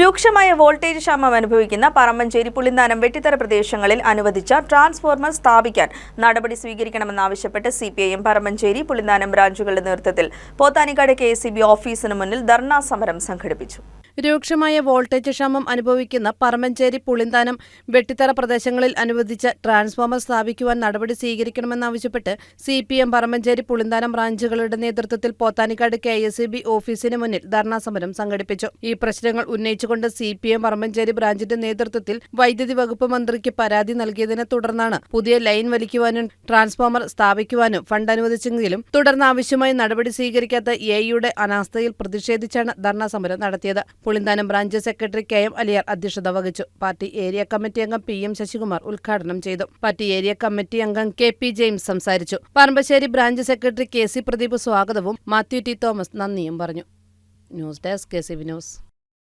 രൂക്ഷമായ വോൾട്ടേജ് ക്ഷാമം അനുഭവിക്കുന്ന പറമ്പഞ്ചേരി പുളിന്താനം വെട്ടിത്തറ പ്രദേശങ്ങളിൽ അനുവദിച്ച ട്രാൻസ്ഫോർമർ സ്ഥാപിക്കാൻ നടപടി സ്വീകരിക്കണമെന്നാവശ്യപ്പെട്ട് C P I Parambancheri Pulinthanam ബ്രാഞ്ചുകളുടെ നേതൃത്വത്തിൽ പോത്താനിക്കാട് കെ ഓഫീസിന് മുന്നിൽ ധർണാ സമരം സംഘടിപ്പിച്ചു. രൂക്ഷമായ വോൾട്ടേജ് ക്ഷാമം അനുഭവിക്കുന്ന പറമ്പഞ്ചേരി പുളിന്താനം വെട്ടിത്തറ പ്രദേശങ്ങളിൽ അനുവദിച്ച ട്രാൻസ്ഫോമർ സ്ഥാപിക്കുവാൻ നടപടി സ്വീകരിക്കണമെന്നാവശ്യപ്പെട്ട് C P M Parambancheri Pulinthanam ബ്രാഞ്ചുകളുടെ നേതൃത്വത്തിൽ പോത്താനിക്കാട് കെ എസ് ബി ഓഫീസിന് മുന്നിൽ ധർണാ സമരം സംഘടിപ്പിച്ചു. ഈ പ്രശ്നങ്ങൾ ഉന്നയിച്ചുകൊണ്ട് സി പി എം പറമ്പഞ്ചേരി ബ്രാഞ്ചിന്റെ നേതൃത്വത്തിൽ വൈദ്യുതി വകുപ്പ് മന്ത്രിക്ക് പരാതി നൽകിയതിനെ തുടർന്നാണ് പുതിയ ലൈൻ വലിക്കുവാനും ട്രാൻസ്ഫോമർ സ്ഥാപിക്കുവാനും ഫണ്ട് അനുവദിച്ചെങ്കിലും തുടർന്ന് ആവശ്യമായി നടപടി സ്വീകരിക്കാത്ത എയുടെ അനാസ്ഥയിൽ പ്രതിഷേധിച്ചാണ് ധർണാ സമരം നടത്തിയത്. Pulinthanam branch secretary K M Aliyar അധ്യക്ഷത വഹിച്ചു. പാർട്ടി ഏരിയ കമ്മിറ്റി അംഗം പി എം ശശികുമാർ ഉദ്ഘാടനം ചെയ്തു. പാർട്ടി ഏരിയ കമ്മിറ്റി അംഗം കെ പി ജെയിംസ് സംസാരിച്ചു. Parambassery branch secretary K C Pradeep സ്വാഗതവും മാത്യു ടി തോമസ് നന്ദിയും പറഞ്ഞു. News desk K C V news.